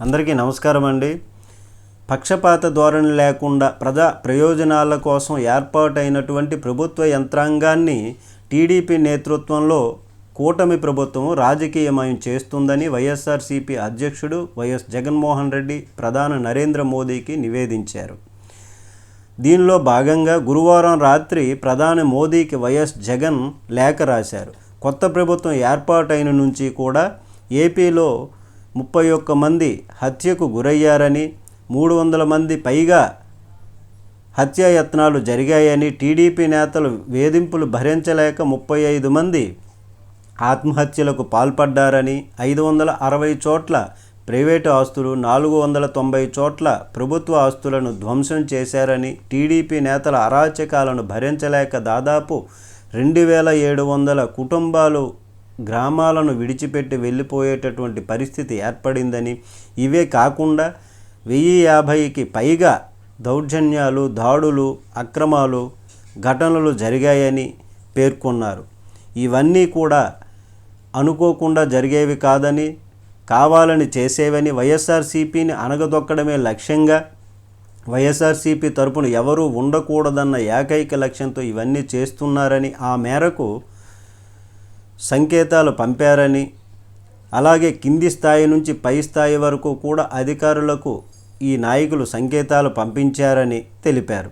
అందరికీ నమస్కారం అండి. పక్షపాత ధోరణి లేకుండా ప్రజా ప్రయోజనాల కోసం ఏర్పాటైనటువంటి ప్రభుత్వ యంత్రాంగాన్ని టీడీపీ నేతృత్వంలో కూటమి ప్రభుత్వం రాజకీయమయం చేస్తుందని వైఎస్ఆర్సీపీ అధ్యక్షుడు వైఎస్ జగన్మోహన్ రెడ్డి ప్రధాని నరేంద్ర మోదీకి నివేదించారు. దీనిలో భాగంగా గురువారం రాత్రి ప్రధాని మోదీకి వైఎస్ జగన్ లేఖ రాశారు. కొత్త ప్రభుత్వం ఏర్పాటైన నుంచి కూడా ఏపీలో ముప్పై ఒక్క మంది హత్యకు గురయ్యారని మూడు వందల మంది పైగా హత్యాయత్నాలు జరిగాయని టీడీపీ నేతలు వేధింపులు భరించలేక ముప్పై ఐదు మంది ఆత్మహత్యలకు పాల్పడ్డారని ఐదు వందల అరవై చోట్ల ప్రైవేటు ఆస్తులు నాలుగు వందల తొంభై చోట్ల ప్రభుత్వ ఆస్తులను ధ్వంసం చేశారని టీడీపీ నేతల అరాచకాలను భరించలేక దాదాపు రెండు వేల ఏడు వందల కుటుంబాలు గ్రామాలను విడిచిపెట్టి వెళ్ళిపోయేటటువంటి పరిస్థితి ఏర్పడిందని. ఇవే కాకుండా వెయ్యి యాభైకి పైగా దౌర్జన్యాలు దాడులు అక్రమాలు ఘటనలు జరిగాయని పేర్కొన్నారు. ఇవన్నీ కూడా అనుకోకుండా జరిగేవి కాదని కావాలని చేసేవని వైఎస్ఆర్సీపీని అణగదొక్కడమే లక్ష్యంగా వైఎస్ఆర్సీపీ తరపున ఎవరూ ఉండకూడదన్న ఏకైక లక్ష్యంతో ఇవన్నీ చేస్తున్నారని ఆ మేరకు సంకేతాలు పంపారని అలాగే కింది స్థాయి నుంచి పై స్థాయి వరకు కూడా అధికారులకు ఈ నాయకులు సంకేతాలు పంపించారని తెలిపారు.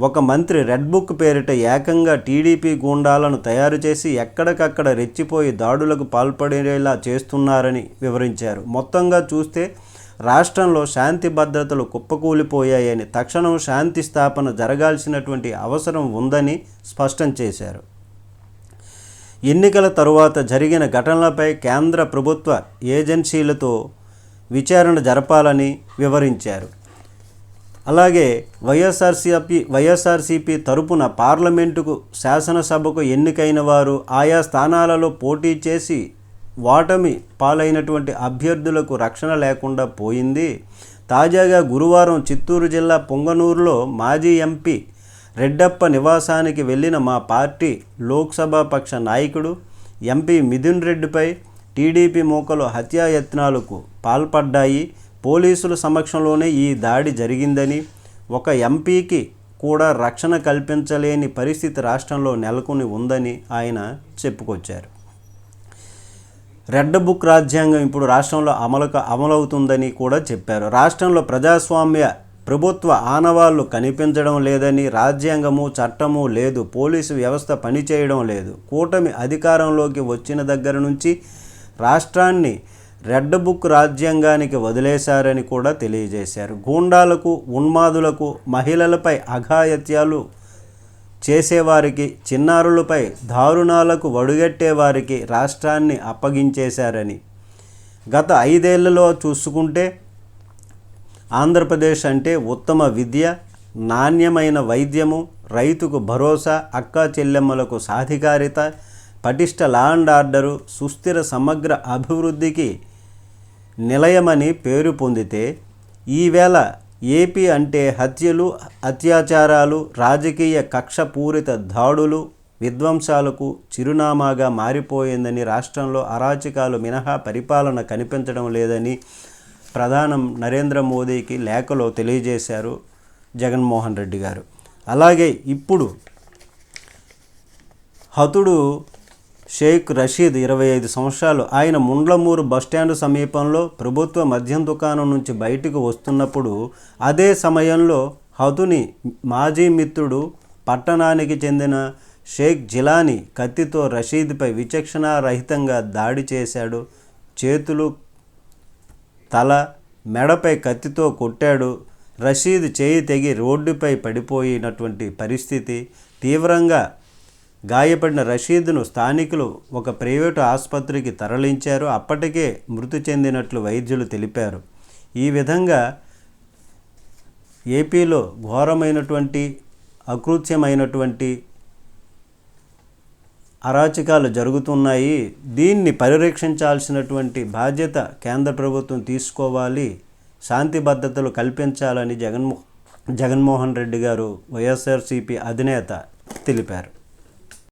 ఒక మంత్రి రెడ్ బుక్ పేరిట ఏకంగా టీడీపీ గూండాలను తయారు చేసి ఎక్కడికక్కడ రెచ్చిపోయి దాడులకు పాల్పడేలా చేస్తున్నారని వివరించారు. మొత్తంగా చూస్తే రాష్ట్రంలో శాంతి భద్రతలు కుప్పకూలిపోయాయని తక్షణం శాంతి స్థాపన జరగాల్సినటువంటి అవసరం ఉందని స్పష్టం చేశారు. ఎన్నికల తరువాత జరిగిన ఘటనలపై కేంద్ర ప్రభుత్వ ఏజెన్సీలతో విచారణ జరపాలని వివరించారు. అలాగే వైఎస్ఆర్సీపీ వైఎస్ఆర్సీపీ తరపున పార్లమెంటుకు శాసనసభకు ఎన్నికైన వారు ఆయా స్థానాలలో పోటీ చేసి ఓటమి పాలైనటువంటి అభ్యర్థులకు రక్షణ లేకుండా పోయింది. తాజాగా గురువారం చిత్తూరు జిల్లా పొంగనూరులో మాజీ ఎంపీ రెడ్డప్ప నివాసానికి వెళ్ళిన మా పార్టీ లోక్సభ పక్ష నాయకుడు ఎంపీ మిథున్ రెడ్డిపై టీడీపీ మూకలు హత్యాయత్నాలకు పాల్పడ్డాయి. పోలీసుల సమక్షంలోనే ఈ దాడి జరిగిందని ఒక ఎంపీకి కూడా రక్షణ కల్పించలేని పరిస్థితి రాష్ట్రంలో నెలకొని ఉందని ఆయన చెప్పుకొచ్చారు. రెడ్ బుక్ రాజ్యాంగం ఇప్పుడు రాష్ట్రంలో అమలు అమలవుతుందని కూడా చెప్పారు. రాష్ట్రంలో ప్రజాస్వామ్య ప్రభుత్వ ఆనవాళ్ళు కనిపించడం లేదని రాజ్యాంగము చట్టము లేదు పోలీసు వ్యవస్థ పనిచేయడం లేదు. కూటమి అధికారంలోకి వచ్చిన దగ్గర నుంచి రాష్ట్రాన్ని రెడ్ బుక్ రాజ్యాంగానికి వదిలేశారని కూడా తెలియజేశారు. గూండాలకు ఉన్మాదులకు మహిళలపై అఘాయత్యాలు చేసేవారికి చిన్నారులపై దారుణాలకు వడుగట్టేవారికి రాష్ట్రాన్ని అప్పగించేశారని. గత ఐదేళ్ళలో చూసుకుంటే ఆంధ్రప్రదేశ్ అంటే ఉత్తమ విద్య నాణ్యమైన వైద్యము రైతుకు భరోసా అక్కా చెల్లెమ్మలకు సాధికారిత పటిష్ట లా అండ్ ఆర్డరు సుస్థిర సమగ్ర అభివృద్ధికి నిలయమని పేరు పొందితే ఈవేళ ఏపీ అంటే హత్యలు అత్యాచారాలు రాజకీయ కక్షపూరిత దాడులు విధ్వంసాలకు చిరునామాగా మారిపోయిందని రాష్ట్రంలో అరాచకాలు మినహా పరిపాలన కనిపించడం లేదని ప్రధానం నరేంద్ర మోదీకి లేఖలో తెలియజేశారు జగన్మోహన్ రెడ్డి గారు. అలాగే ఇప్పుడు హతుడు షేక్ రషీద్ ఇరవై ఐదు సంవత్సరాలు ఆయన ముండ్లమూరు బస్టాండ్ సమీపంలో ప్రభుత్వ మద్యం దుకాణం నుంచి బయటకు వస్తున్నప్పుడు అదే సమయంలో హతుని మాజీ మిత్రుడు పట్టణానికి చెందిన షేక్ జిలానీ కత్తితో రషీద్పై విచక్షణారహితంగా దాడి చేశాడు. చేతులు తల మెడపై కత్తితో కొట్టాడు. రషీద్ చేయి తెగి రోడ్డుపై పడిపోయినటువంటి పరిస్థితి తీవ్రంగా గాయపడిన రషీద్ను స్థానికులు ఒక ప్రైవేటు ఆసుపత్రికి తరలించారు. అప్పటికే మృతి చెందినట్లు వైద్యులు తెలిపారు. ఈ విధంగా ఏపీలో ఘోరమైనటువంటి అకృత్యమైనటువంటి అరాచకాలు జరుగుతున్నాయి. దీన్ని పరిరక్షించాల్సినటువంటి బాధ్యత కేంద్ర ప్రభుత్వం తీసుకోవాలి. శాంతి భద్రతలు కల్పించాలని జగన్మో జగన్మోహన్ రెడ్డి గారు వైఎస్ఆర్సీపీ అధినేత తెలిపారు.